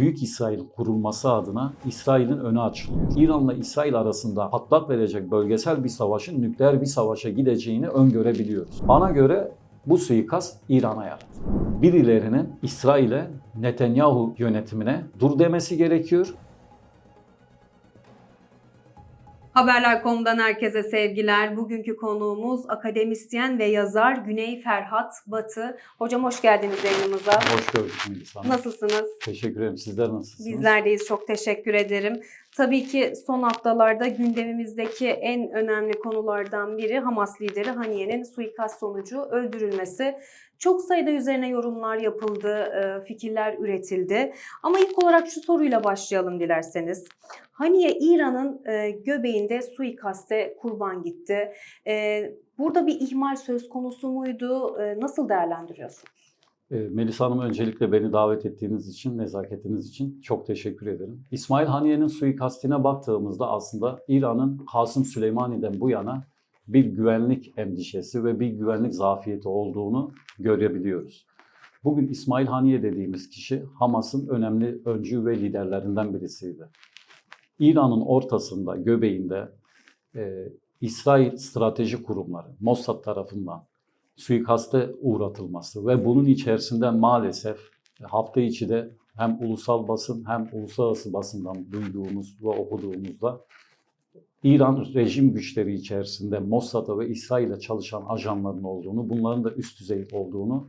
Büyük İsrail kurulması adına İsrail'in önü açılıyor. İran'la İsrail arasında patlak verecek bölgesel bir savaşın nükleer bir savaşa gideceğini öngörebiliyoruz. Bana göre bu suikast İran'a yaradı. Birilerinin İsrail'e, Netanyahu yönetimine dur demesi gerekiyor. Haberler.com'dan herkese sevgiler. Bugünkü konuğumuz akademisyen ve yazar Güney Ferhat Batı. Hocam hoş geldiniz yayınımıza. Hoş gördük Melisa. Nasılsınız? Teşekkür ederim. Sizler nasılsınız? Bizlerdeyiz. Çok teşekkür ederim. Tabii ki son haftalarda gündemimizdeki en önemli konulardan biri Hamas lideri Haniye'nin suikast sonucu öldürülmesi. Çok sayıda üzerine yorumlar yapıldı, e, fikirler üretildi. Ama ilk olarak şu soruyla başlayalım dilerseniz. Haniye İran'ın e, göbeğinde suikaste kurban gitti. E, Burada bir ihmal söz konusu muydu? Nasıl değerlendiriyorsunuz? Melisa Hanım öncelikle beni davet ettiğiniz için, nezaketiniz için çok teşekkür ederim. İsmail Haniye'nin suikastine baktığımızda aslında İran'ın Kasım Süleymani'den bu yana bir güvenlik endişesi ve bir güvenlik zafiyeti olduğunu görebiliyoruz. Bugün İsmail Haniye dediğimiz kişi Hamas'ın önemli öncü ve liderlerinden birisiydi. İran'ın ortasında, göbeğinde e, İsrail strateji kurumları, Mossad tarafından suikaste uğratılması ve bunun içerisinde maalesef hafta içi de hem ulusal basın hem uluslararası basından duyduğumuz ve okuduğumuzda İran rejim güçleri içerisinde Mossad'a ve İsrail'e çalışan ajanların olduğunu, bunların da üst düzey olduğunu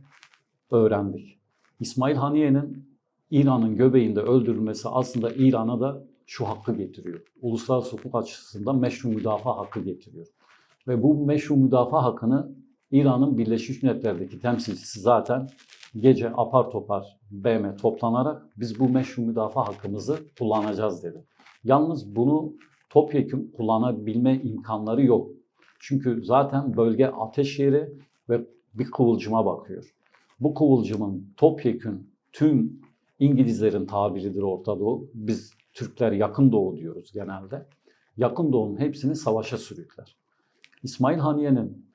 öğrendik. İsmail Haniye'nin İran'ın göbeğinde öldürülmesi aslında İran'a da şu hakkı getiriyor. Uluslararası hukuk açısından meşru müdafaa hakkı getiriyor. Ve bu meşru müdafaa hakkını İran'ın Birleşmiş Milletler'deki temsilcisi zaten gece apar topar BM toplanarak biz bu meşru müdafaa hakkımızı kullanacağız dedi. Yalnız bunu topyekun kullanabilme imkanları yok. Çünkü zaten bölge ateş yeri ve bir kıvılcıma bakıyor. Bu kıvılcımın topyekun tüm İngilizlerin tabiridir Orta Doğu. Biz Türkler yakın doğu diyoruz genelde. Yakın doğunun hepsini savaşa sürükler. İsmail Haniye'nin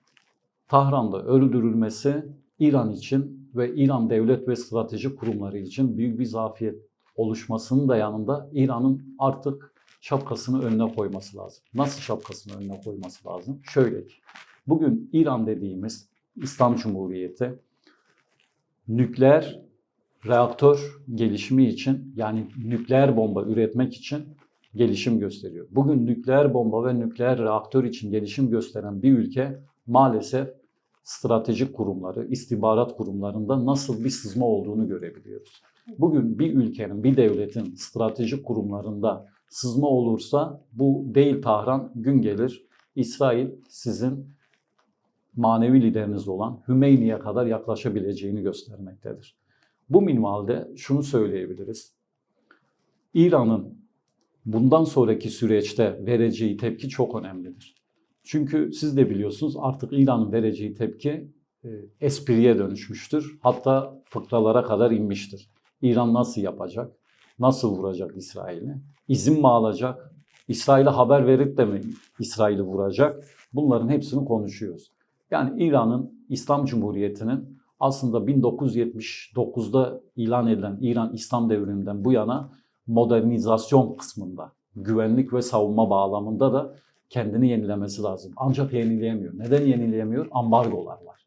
Tahran'da öldürülmesi İran için ve İran devlet ve strateji kurumları için büyük bir zafiyet oluşmasının da yanında İran'ın artık şapkasını önüne koyması lazım. Nasıl şapkasını önüne koyması lazım? Şöyle ki, bugün İran dediğimiz İslam Cumhuriyeti nükleer reaktör gelişimi için yani nükleer bomba üretmek için gelişim gösteriyor. Bugün nükleer bomba ve nükleer reaktör için gelişim gösteren bir ülke maalesef stratejik kurumları, istihbarat kurumlarında nasıl bir sızma olduğunu görebiliyoruz. Bugün bir ülkenin, bir devletin stratejik kurumlarında sızma olursa bu değil Tahran gün gelir İsrail sizin manevi lideriniz olan Hümeyni'ye kadar yaklaşabileceğini göstermektedir. Bu minvalde şunu söyleyebiliriz. İran'ın bundan sonraki süreçte vereceği tepki çok önemlidir. Çünkü siz de biliyorsunuz artık İran'ın vereceği tepki e, espriye dönüşmüştür. Hatta fıkralara kadar inmiştir. İran nasıl yapacak? Nasıl vuracak İsrail'i? İzin mi alacak? İsrail'e haber verip de mi İsrail'i vuracak? Bunların hepsini konuşuyoruz. Yani İran'ın, İslam Cumhuriyeti'nin aslında 1979'da ilan edilen İran İslam devriminden bu yana modernizasyon kısmında, güvenlik ve savunma bağlamında da kendini yenilemesi lazım. Ancak yenileyemiyor. Neden yenileyemiyor? Ambargolar var.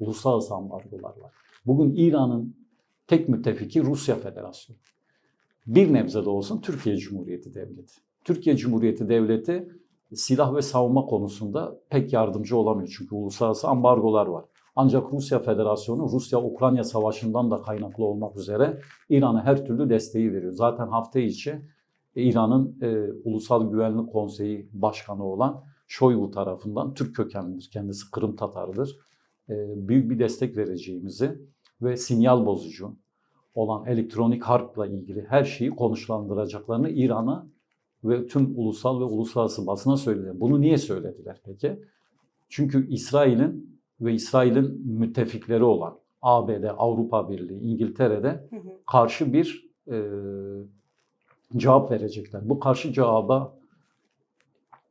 Uluslararası ambargolar var. Bugün İran'ın tek müttefiki Rusya Federasyonu. Bir nebze de olsun Türkiye Cumhuriyeti Devleti. Türkiye Cumhuriyeti Devleti silah ve savunma konusunda pek yardımcı olamıyor. Çünkü uluslararası ambargolar var. Ancak Rusya Federasyonu Rusya-Ukrayna savaşından da kaynaklı olmak üzere İran'a her türlü desteği veriyor. Zaten hafta içi İran'ın e, Ulusal Güvenlik Konseyi Başkanı olan Şoygu tarafından Türk kökenlidir. Kendisi Kırım Tatarıdır. E, büyük bir destek vereceğimizi ve sinyal bozucu olan elektronik harpla ilgili her şeyi konuşlandıracaklarını İran'a ve tüm ulusal ve uluslararası basına söylediler. Bunu niye söylediler peki? Çünkü İsrail'in ve İsrail'in müttefikleri olan ABD, Avrupa Birliği, İngiltere'de karşı bir e, cevap verecekler. Bu karşı cevaba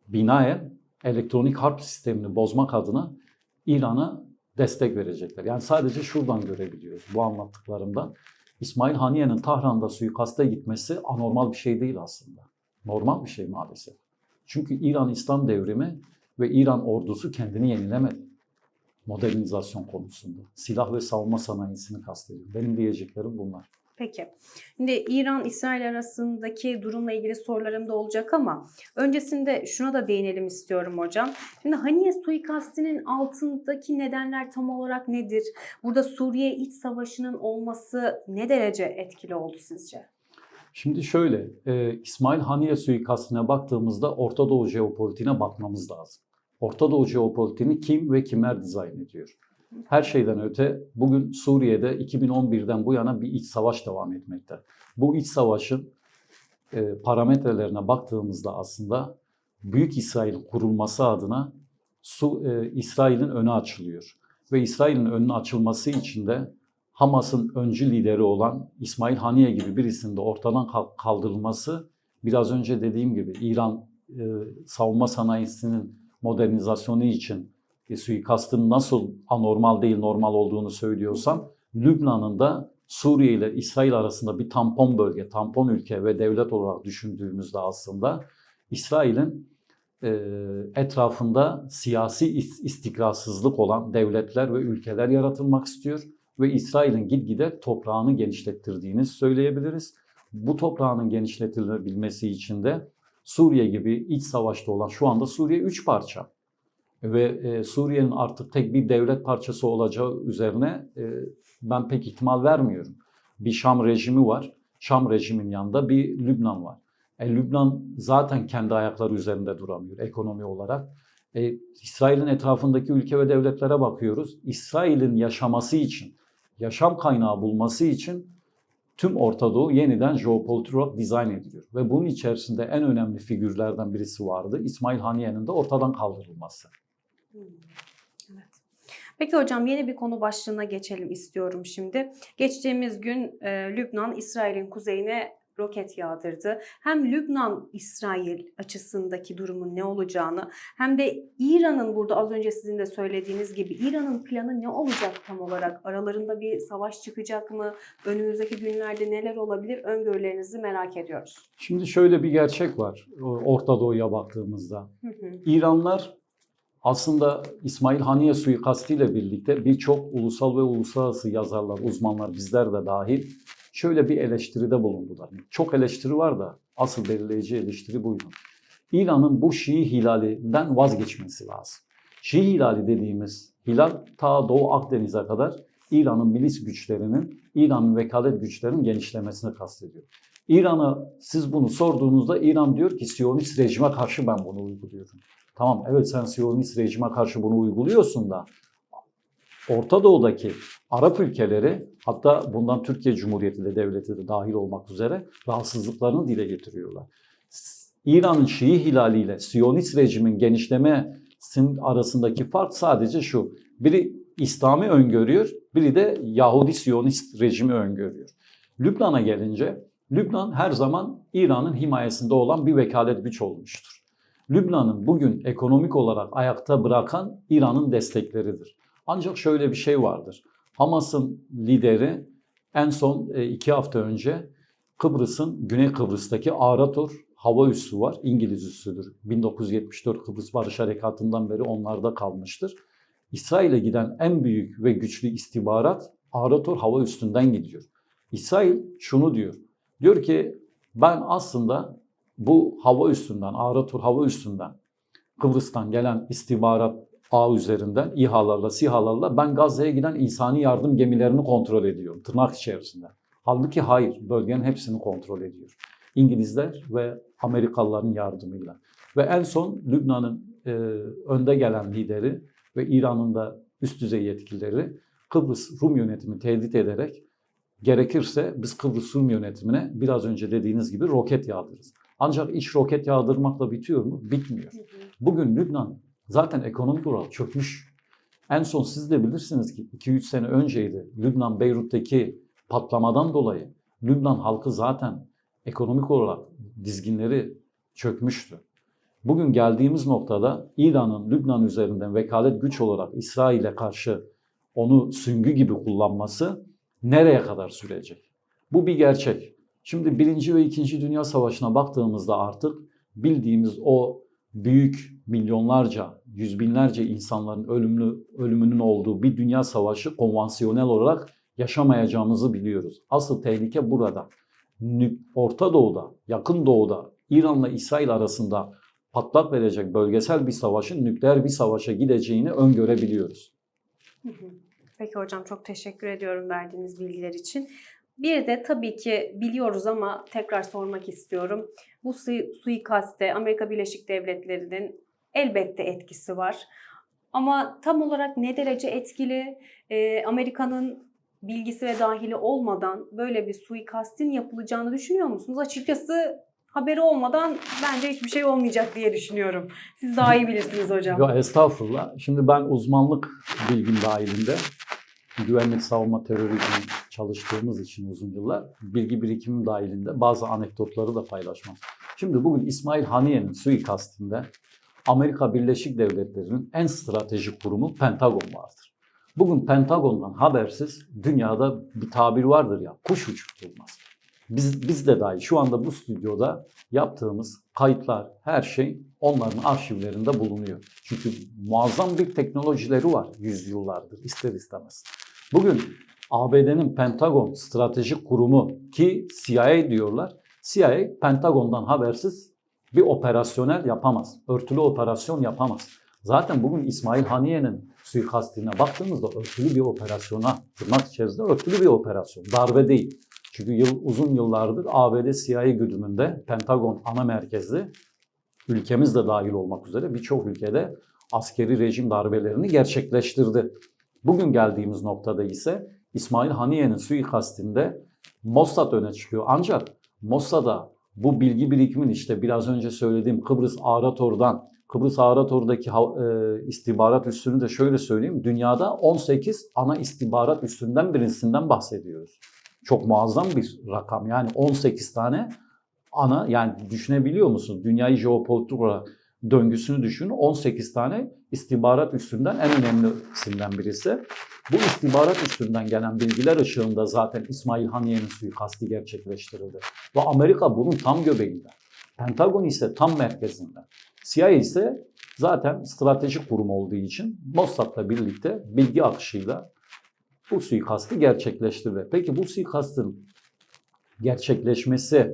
binaen elektronik harp sistemini bozmak adına İran'a destek verecekler. Yani sadece şuradan görebiliyoruz bu anlattıklarımdan. İsmail Haniye'nin Tahran'da suikasta gitmesi anormal bir şey değil aslında. Normal bir şey maalesef. Çünkü İran İslam devrimi ve İran ordusu kendini yenilemedi. Modernizasyon konusunda. Silah ve savunma sanayisini kastediyorum. Benim diyeceklerim bunlar. Peki. Şimdi İran-İsrail arasındaki durumla ilgili sorularım da olacak ama öncesinde şuna da değinelim istiyorum hocam. Şimdi Haniye suikastinin altındaki nedenler tam olarak nedir? Burada Suriye iç savaşının olması ne derece etkili oldu sizce? Şimdi şöyle, e, İsmail Haniye suikastine baktığımızda Orta Doğu jeopolitiğine bakmamız lazım. Orta Doğu jeopolitiğini kim ve kimler dizayn ediyor? Her şeyden öte bugün Suriye'de 2011'den bu yana bir iç savaş devam etmekte. Bu iç savaşın e, parametrelerine baktığımızda aslında Büyük İsrail kurulması adına Su, e, İsrail'in önü açılıyor. Ve İsrail'in önünün açılması için de Hamas'ın öncü lideri olan İsmail Haniye gibi birisinin de ortadan kaldırılması biraz önce dediğim gibi İran e, savunma sanayisinin modernizasyonu için e, suikastın nasıl anormal değil normal olduğunu söylüyorsam Lübnan'ın da Suriye ile İsrail arasında bir tampon bölge, tampon ülke ve devlet olarak düşündüğümüzde aslında İsrail'in e, etrafında siyasi is- istikrarsızlık olan devletler ve ülkeler yaratılmak istiyor ve İsrail'in gitgide toprağını genişlettirdiğini söyleyebiliriz. Bu toprağının genişletilebilmesi için de Suriye gibi iç savaşta olan şu anda Suriye üç parça ve e, Suriye'nin artık tek bir devlet parçası olacağı üzerine e, ben pek ihtimal vermiyorum. Bir Şam rejimi var. Şam rejimin yanında bir Lübnan var. E, Lübnan zaten kendi ayakları üzerinde duramıyor ekonomi olarak. E, İsrail'in etrafındaki ülke ve devletlere bakıyoruz. İsrail'in yaşaması için, yaşam kaynağı bulması için tüm Orta Doğu yeniden jeopolitik olarak dizayn ediliyor. Ve bunun içerisinde en önemli figürlerden birisi vardı. İsmail Haniye'nin de ortadan kaldırılması. Hmm, Evet. Peki hocam yeni bir konu başlığına geçelim istiyorum şimdi. Geçtiğimiz gün e, Lübnan İsrail'in kuzeyine roket yağdırdı. Hem Lübnan-İsrail açısındaki durumun ne olacağını hem de İran'ın burada az önce sizin de söylediğiniz gibi İran'ın planı ne olacak tam olarak? Aralarında bir savaş çıkacak mı? Önümüzdeki günlerde neler olabilir? Öngörülerinizi merak ediyoruz. Şimdi şöyle bir gerçek var Orta Doğu'ya baktığımızda. Hı hı. İranlar aslında İsmail Haniye suikastiyle birlikte birçok ulusal ve uluslararası yazarlar, uzmanlar, bizler de dahil şöyle bir eleştiride bulundular. Çok eleştiri var da asıl belirleyici eleştiri buydu. İran'ın bu Şii hilalinden vazgeçmesi lazım. Şii hilali dediğimiz hilal ta Doğu Akdeniz'e kadar İran'ın milis güçlerinin, İran'ın vekalet güçlerinin genişlemesini kastediyor. İran'a siz bunu sorduğunuzda İran diyor ki Siyonist rejime karşı ben bunu uyguluyorum. Tamam evet sen Siyonist rejime karşı bunu uyguluyorsun da Orta Doğu'daki Arap ülkeleri hatta bundan Türkiye Cumhuriyeti de devleti de dahil olmak üzere rahatsızlıklarını dile getiriyorlar. İran'ın Şii hilaliyle Siyonist rejimin genişlemesinin arasındaki fark sadece şu. Biri İslam'ı öngörüyor, biri de Yahudi Siyonist rejimi öngörüyor. Lübnan'a gelince Lübnan her zaman İran'ın himayesinde olan bir vekalet güç olmuştur. Lübnan'ın bugün ekonomik olarak ayakta bırakan İran'ın destekleridir. Ancak şöyle bir şey vardır. Hamas'ın lideri en son e, iki hafta önce Kıbrıs'ın Güney Kıbrıs'taki Arator hava üssü var. İngiliz üssüdür. 1974 Kıbrıs Barış Harekatı'ndan beri onlarda kalmıştır. İsrail'e giden en büyük ve güçlü istihbarat Arator hava üstünden gidiyor. İsrail şunu diyor. Diyor ki ben aslında bu hava üstünden, Arator hava üstünden Kıbrıs'tan gelen istihbarat ağ üzerinden İHA'larla, SİHA'larla ben Gazze'ye giden insani yardım gemilerini kontrol ediyorum tırnak içerisinde. Halbuki hayır, bölgenin hepsini kontrol ediyor. İngilizler ve Amerikalıların yardımıyla. Ve en son Lübnan'ın e, önde gelen lideri ve İran'ın da üst düzey yetkilileri Kıbrıs Rum yönetimi tehdit ederek gerekirse biz Kıbrıs Rum yönetimine biraz önce dediğiniz gibi roket yağdırırız. Ancak iş roket yağdırmakla bitiyor mu? Bitmiyor. Bugün Lübnan zaten ekonomik olarak çökmüş. En son siz de bilirsiniz ki 2-3 sene önceydi Lübnan Beyrut'taki patlamadan dolayı Lübnan halkı zaten ekonomik olarak dizginleri çökmüştü. Bugün geldiğimiz noktada İran'ın Lübnan üzerinden vekalet güç olarak İsrail'e karşı onu süngü gibi kullanması nereye kadar sürecek? Bu bir gerçek. Şimdi Birinci ve İkinci Dünya Savaşı'na baktığımızda artık bildiğimiz o büyük milyonlarca, yüz binlerce insanların ölümlü, ölümünün olduğu bir dünya savaşı konvansiyonel olarak yaşamayacağımızı biliyoruz. Asıl tehlike burada. Orta Doğu'da, Yakın Doğu'da, İran'la İsrail arasında patlak verecek bölgesel bir savaşın nükleer bir savaşa gideceğini öngörebiliyoruz. Hı hı. Peki hocam çok teşekkür ediyorum verdiğiniz bilgiler için. Bir de tabii ki biliyoruz ama tekrar sormak istiyorum. Bu sui- suikaste Amerika Birleşik Devletleri'nin elbette etkisi var. Ama tam olarak ne derece etkili? Ee, Amerika'nın bilgisi ve dahili olmadan böyle bir suikastin yapılacağını düşünüyor musunuz? Açıkçası haberi olmadan bence hiçbir şey olmayacak diye düşünüyorum. Siz daha iyi bilirsiniz hocam. Ya estağfurullah. Şimdi ben uzmanlık bilgim dahilinde güvenlik, savunma, terörizm çalıştığımız için uzun yıllar bilgi birikimim dahilinde bazı anekdotları da paylaşmam. Şimdi bugün İsmail Haniye'nin suikastinde Amerika Birleşik Devletleri'nin en stratejik kurumu Pentagon vardır. Bugün Pentagon'dan habersiz dünyada bir tabir vardır ya kuş uçurtulmaz. Biz, biz de dahi şu anda bu stüdyoda yaptığımız kayıtlar, her şey onların arşivlerinde bulunuyor. Çünkü muazzam bir teknolojileri var yüzyıllardır ister istemez. Bugün ABD'nin Pentagon Stratejik Kurumu ki CIA diyorlar. CIA Pentagon'dan habersiz bir operasyonel yapamaz. Örtülü operasyon yapamaz. Zaten bugün İsmail Haniye'nin suikastine baktığımızda örtülü bir operasyona, tırnak içerisinde örtülü bir operasyon. Darbe değil. Çünkü yıl, uzun yıllardır ABD CIA güdümünde Pentagon ana merkezli ülkemiz de dahil olmak üzere birçok ülkede askeri rejim darbelerini gerçekleştirdi. Bugün geldiğimiz noktada ise İsmail Haniye'nin suikastinde Mossad öne çıkıyor. Ancak Mossad'a bu bilgi birikimin işte biraz önce söylediğim Kıbrıs Arator'dan, Kıbrıs Arator'daki e, istihbarat üssünü de şöyle söyleyeyim. Dünyada 18 ana istihbarat üssünden birisinden bahsediyoruz. Çok muazzam bir rakam. Yani 18 tane ana yani düşünebiliyor musun? Dünyayı jeopolitik olarak döngüsünü düşün. 18 tane istihbarat üstünden en önemlisinden birisi. Bu istihbarat üstünden gelen bilgiler ışığında zaten İsmail Haniye'nin suikasti gerçekleştirildi. Ve Amerika bunun tam göbeğinde. Pentagon ise tam merkezinde. CIA ise zaten stratejik kurum olduğu için Mossad'la birlikte bilgi akışıyla bu suikasti gerçekleştirdi. Peki bu suikastın gerçekleşmesi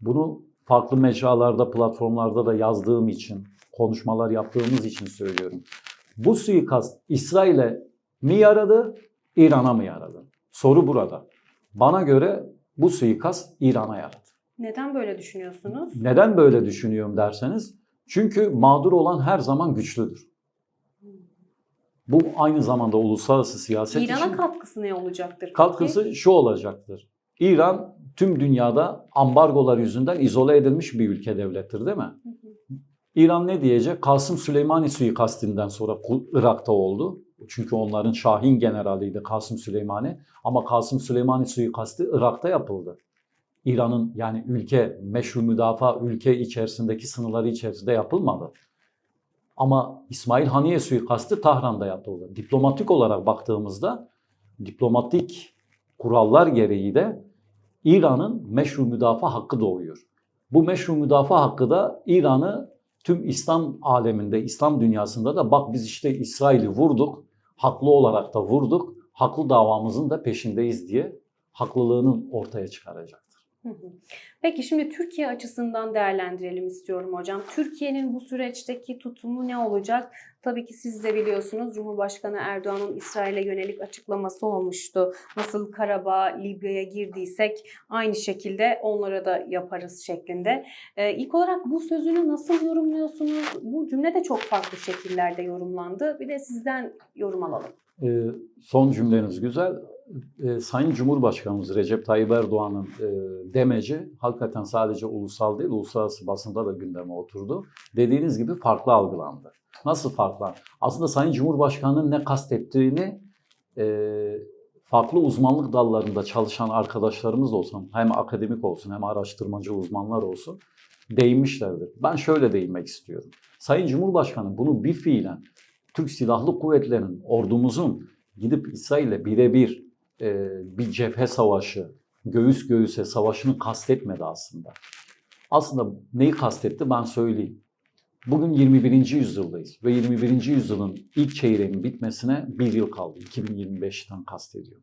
bunu farklı mecralarda, platformlarda da yazdığım için, konuşmalar yaptığımız için söylüyorum. Bu suikast İsrail'e mi yaradı, İran'a mı yaradı? Soru burada. Bana göre bu suikast İran'a yaradı. Neden böyle düşünüyorsunuz? Neden böyle düşünüyorum derseniz, çünkü mağdur olan her zaman güçlüdür. Bu aynı zamanda uluslararası siyaset için İran'a katkısı ne olacaktır? peki? katkısı şu olacaktır. İran tüm dünyada ambargolar yüzünden izole edilmiş bir ülke devlettir değil mi? Hı hı. İran ne diyecek? Kasım Süleymani suikastinden sonra Irak'ta oldu. Çünkü onların Şahin generaliydi Kasım Süleymani. Ama Kasım Süleymani suikasti Irak'ta yapıldı. İran'ın yani ülke, meşru müdafaa ülke içerisindeki sınırları içerisinde yapılmadı. Ama İsmail Haniye suikasti Tahran'da yapıldı. Diplomatik olarak baktığımızda diplomatik kurallar gereği de İran'ın meşru müdafaa hakkı doğuyor. Bu meşru müdafaa hakkı da İran'ı tüm İslam aleminde, İslam dünyasında da bak biz işte İsrail'i vurduk, haklı olarak da vurduk, haklı davamızın da peşindeyiz diye haklılığını ortaya çıkaracaktır. Peki şimdi Türkiye açısından değerlendirelim istiyorum hocam. Türkiye'nin bu süreçteki tutumu ne olacak? Tabii ki siz de biliyorsunuz Cumhurbaşkanı Erdoğan'ın İsrail'e yönelik açıklaması olmuştu. Nasıl Karabağ, Libya'ya girdiysek aynı şekilde onlara da yaparız şeklinde. Ee, ilk olarak bu sözünü nasıl yorumluyorsunuz? Bu cümle de çok farklı şekillerde yorumlandı. Bir de sizden yorum alalım. Ee, son cümleniz güzel. Ee, Sayın Cumhurbaşkanımız Recep Tayyip Erdoğan'ın e, demeci hakikaten sadece ulusal değil, uluslararası basında da gündeme oturdu. Dediğiniz gibi farklı algılandı. Nasıl farklı? Aslında Sayın Cumhurbaşkanı'nın ne kastettiğini e, farklı uzmanlık dallarında çalışan arkadaşlarımız olsun, hem akademik olsun hem araştırmacı uzmanlar olsun değinmişlerdir. Ben şöyle değinmek istiyorum. Sayın Cumhurbaşkanı bunu bir fiilen Türk Silahlı Kuvvetleri'nin, ordumuzun gidip İsrail'le birebir e, bir cephe savaşı göğüs göğüse savaşını kastetmedi aslında. Aslında neyi kastetti ben söyleyeyim. Bugün 21. yüzyıldayız ve 21. yüzyılın ilk çeyreğinin bitmesine bir yıl kaldı. 2025'ten kastediyor.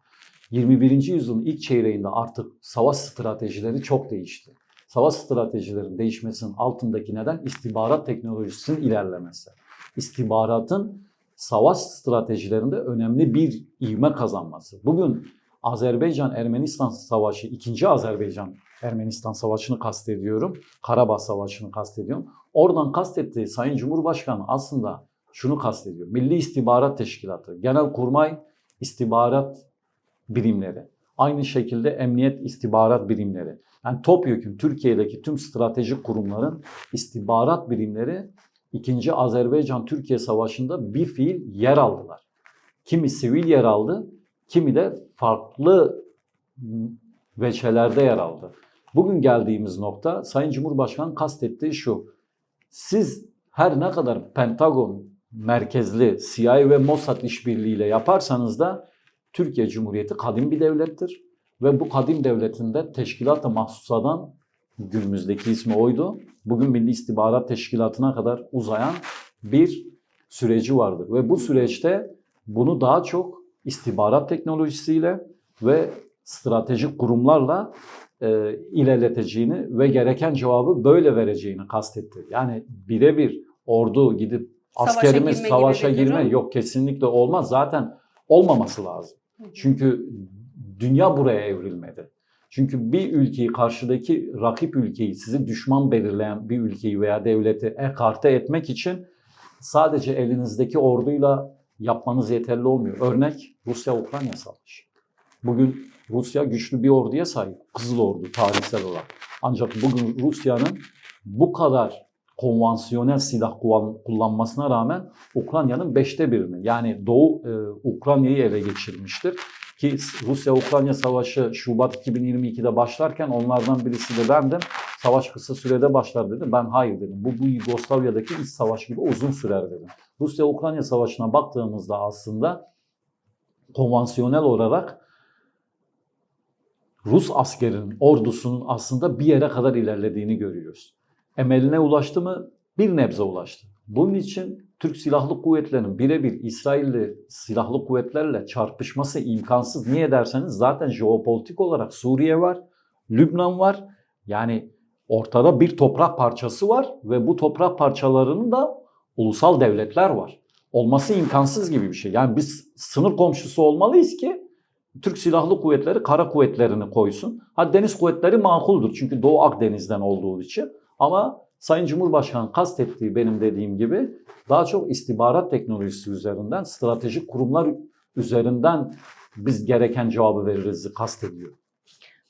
21. yüzyılın ilk çeyreğinde artık savaş stratejileri çok değişti. Savaş stratejilerinin değişmesinin altındaki neden istihbarat teknolojisinin ilerlemesi. İstihbaratın savaş stratejilerinde önemli bir ivme kazanması. Bugün Azerbaycan-Ermenistan savaşı, ikinci Azerbaycan-Ermenistan savaşını kastediyorum. Karabağ savaşını kastediyorum. Oradan kastettiği Sayın Cumhurbaşkanı aslında şunu kastediyor. Milli İstihbarat Teşkilatı, Genelkurmay İstihbarat birimleri, aynı şekilde emniyet istihbarat birimleri. Yani topyekun Türkiye'deki tüm stratejik kurumların istihbarat birimleri 2. Azerbaycan-Türkiye Savaşı'nda bir fiil yer aldılar. Kimi sivil yer aldı, kimi de farklı veçelerde yer aldı. Bugün geldiğimiz nokta Sayın Cumhurbaşkanı kastettiği şu. Siz her ne kadar Pentagon merkezli CIA ve Mossad işbirliğiyle yaparsanız da Türkiye Cumhuriyeti kadim bir devlettir. Ve bu kadim devletinde Teşkilat-ı Mahsusa'dan günümüzdeki ismi oydu. Bugün Milli İstihbarat Teşkilatı'na kadar uzayan bir süreci vardır. Ve bu süreçte bunu daha çok istihbarat teknolojisiyle ve stratejik kurumlarla e, ilerleteceğini ve gereken cevabı böyle vereceğini kastetti. Yani birebir ordu gidip Savaşa askerimiz girme savaşa girme durum. yok kesinlikle olmaz. Zaten olmaması lazım. Çünkü dünya buraya evrilmedi. Çünkü bir ülkeyi karşıdaki rakip ülkeyi sizi düşman belirleyen bir ülkeyi veya devleti ekarte etmek için sadece elinizdeki orduyla yapmanız yeterli olmuyor. Örnek Rusya-Ukrayna savaşı. Bugün Rusya güçlü bir orduya sahip. Kızıl Ordu tarihsel olarak. Ancak bugün Rusya'nın bu kadar konvansiyonel silah kullan- kullanmasına rağmen Ukrayna'nın beşte birini yani Doğu e, Ukrayna'yı ele geçirmiştir. Ki Rusya-Ukrayna savaşı Şubat 2022'de başlarken onlardan birisi de bendim. Savaş kısa sürede başlar dedi. Ben hayır dedim. Bu, bu Yugoslavya'daki iç savaş gibi uzun sürer dedim. Rusya-Ukrayna savaşına baktığımızda aslında konvansiyonel olarak Rus askerinin, ordusunun aslında bir yere kadar ilerlediğini görüyoruz. Emeline ulaştı mı? Bir nebze ulaştı. Bunun için Türk Silahlı Kuvvetleri'nin birebir İsrailli silahlı kuvvetlerle çarpışması imkansız. Niye derseniz zaten jeopolitik olarak Suriye var, Lübnan var. Yani ortada bir toprak parçası var ve bu toprak parçalarının da ulusal devletler var. Olması imkansız gibi bir şey. Yani biz sınır komşusu olmalıyız ki Türk Silahlı Kuvvetleri kara kuvvetlerini koysun. Ha deniz kuvvetleri makuldur çünkü Doğu Akdeniz'den olduğu için. Ama Sayın Cumhurbaşkanı kastettiği benim dediğim gibi daha çok istihbarat teknolojisi üzerinden, stratejik kurumlar üzerinden biz gereken cevabı veririz kastediyor.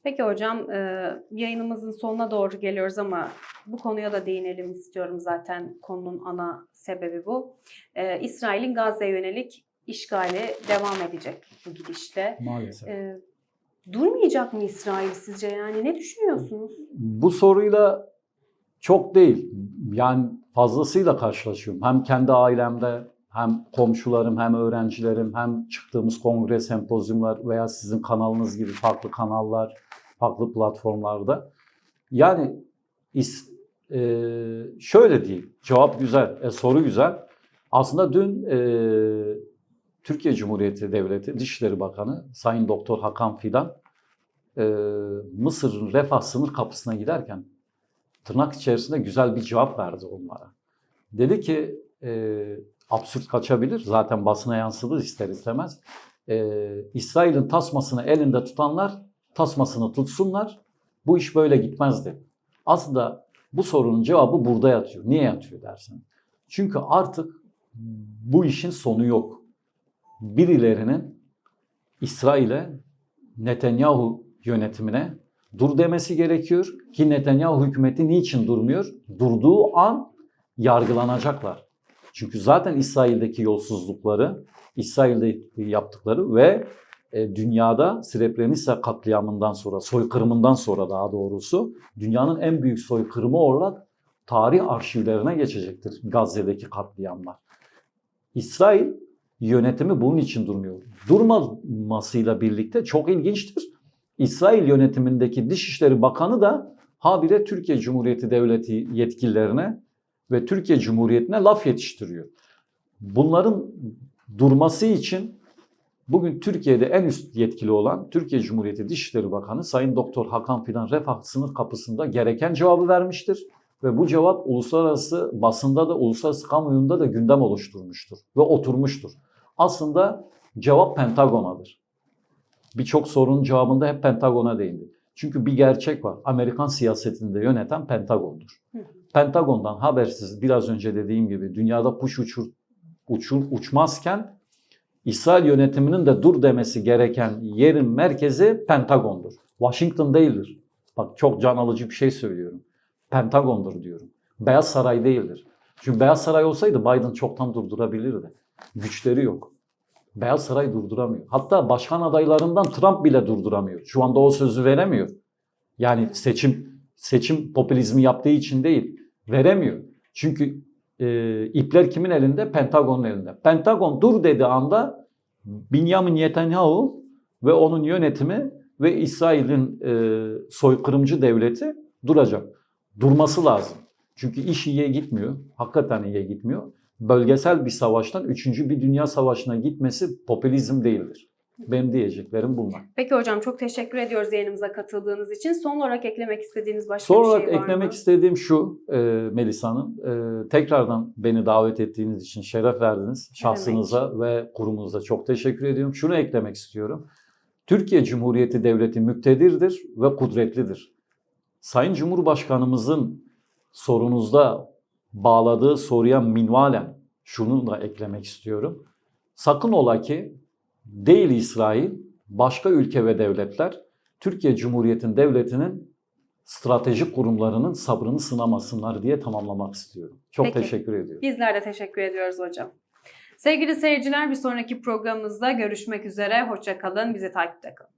Peki hocam e, yayınımızın sonuna doğru geliyoruz ama bu konuya da değinelim istiyorum zaten konunun ana sebebi bu. E, İsrail'in Gazze'ye yönelik işgali devam edecek bu gidişte. Maalesef. E, durmayacak mı İsrail sizce yani ne düşünüyorsunuz? Bu soruyla çok değil. Yani fazlasıyla karşılaşıyorum. Hem kendi ailemde hem komşularım hem öğrencilerim hem çıktığımız kongre sempozyumlar veya sizin kanalınız gibi farklı kanallar, farklı platformlarda. Yani is, e, şöyle diyeyim. Cevap güzel, e, soru güzel. Aslında dün e, Türkiye Cumhuriyeti Devleti Dışişleri Bakanı Sayın Doktor Hakan Fidan e, Mısır'ın Refah sınır kapısına giderken tırnak içerisinde güzel bir cevap verdi onlara. Dedi ki e, absürt kaçabilir zaten basına yansıdı ister istemez. E, İsrail'in tasmasını elinde tutanlar tasmasını tutsunlar. Bu iş böyle gitmezdi. Aslında bu sorunun cevabı burada yatıyor. Niye yatıyor dersin? Çünkü artık bu işin sonu yok. Birilerinin İsrail'e Netanyahu yönetimine dur demesi gerekiyor ki Netanyahu hükümeti niçin durmuyor? Durduğu an yargılanacaklar. Çünkü zaten İsrail'deki yolsuzlukları, İsrail'de yaptıkları ve e, dünyada Srebrenica katliamından sonra, soykırımından sonra daha doğrusu dünyanın en büyük soykırımı olarak tarih arşivlerine geçecektir Gazze'deki katliamlar. İsrail yönetimi bunun için durmuyor. Durmamasıyla birlikte çok ilginçtir. İsrail yönetimindeki Dışişleri Bakanı da habire Türkiye Cumhuriyeti Devleti yetkililerine ve Türkiye Cumhuriyeti'ne laf yetiştiriyor. Bunların durması için bugün Türkiye'de en üst yetkili olan Türkiye Cumhuriyeti Dışişleri Bakanı Sayın Doktor Hakan Fidan Refah sınır kapısında gereken cevabı vermiştir. Ve bu cevap uluslararası basında da uluslararası kamuoyunda da gündem oluşturmuştur ve oturmuştur. Aslında cevap Pentagon'adır. Birçok sorunun cevabında hep Pentagon'a değindi. Çünkü bir gerçek var. Amerikan siyasetinde yöneten Pentagon'dur. Pentagon'dan habersiz biraz önce dediğim gibi dünyada kuş uçur, uçur, uçmazken İsrail yönetiminin de dur demesi gereken yerin merkezi Pentagon'dur. Washington değildir. Bak çok can alıcı bir şey söylüyorum. Pentagon'dur diyorum. Beyaz Saray değildir. Çünkü Beyaz Saray olsaydı Biden çoktan durdurabilirdi. Güçleri yok. Beyaz Saray durduramıyor. Hatta başkan adaylarından Trump bile durduramıyor. Şu anda o sözü veremiyor. Yani seçim seçim popülizmi yaptığı için değil, veremiyor. Çünkü e, ipler kimin elinde? Pentagon'un elinde. Pentagon dur dediği anda Benjamin Netanyahu ve onun yönetimi ve İsrail'in e, soykırımcı devleti duracak. Durması lazım. Çünkü iş iyiye gitmiyor. Hakikaten iyiye gitmiyor. Bölgesel bir savaştan üçüncü bir dünya savaşına gitmesi popülizm değildir. Benim diyeceklerim bunlar. Peki hocam çok teşekkür ediyoruz yayınımıza katıldığınız için. Son olarak eklemek istediğiniz başka Son bir olarak şey var eklemek mı? istediğim şu e, Melisa Hanım. e, tekrardan beni davet ettiğiniz için şeref verdiniz. Şahsınıza ve kurumunuza çok teşekkür ediyorum. Şunu eklemek istiyorum. Türkiye Cumhuriyeti Devleti müktedirdir ve kudretlidir. Sayın Cumhurbaşkanımızın sorunuzda bağladığı soruya minvalen şunu da eklemek istiyorum. Sakın ola ki değil İsrail, başka ülke ve devletler Türkiye Cumhuriyeti'nin devletinin stratejik kurumlarının sabrını sınamasınlar diye tamamlamak istiyorum. Çok Peki. teşekkür ediyorum. Bizler de teşekkür ediyoruz hocam. Sevgili seyirciler bir sonraki programımızda görüşmek üzere. Hoşça kalın. Bizi takipte kalın.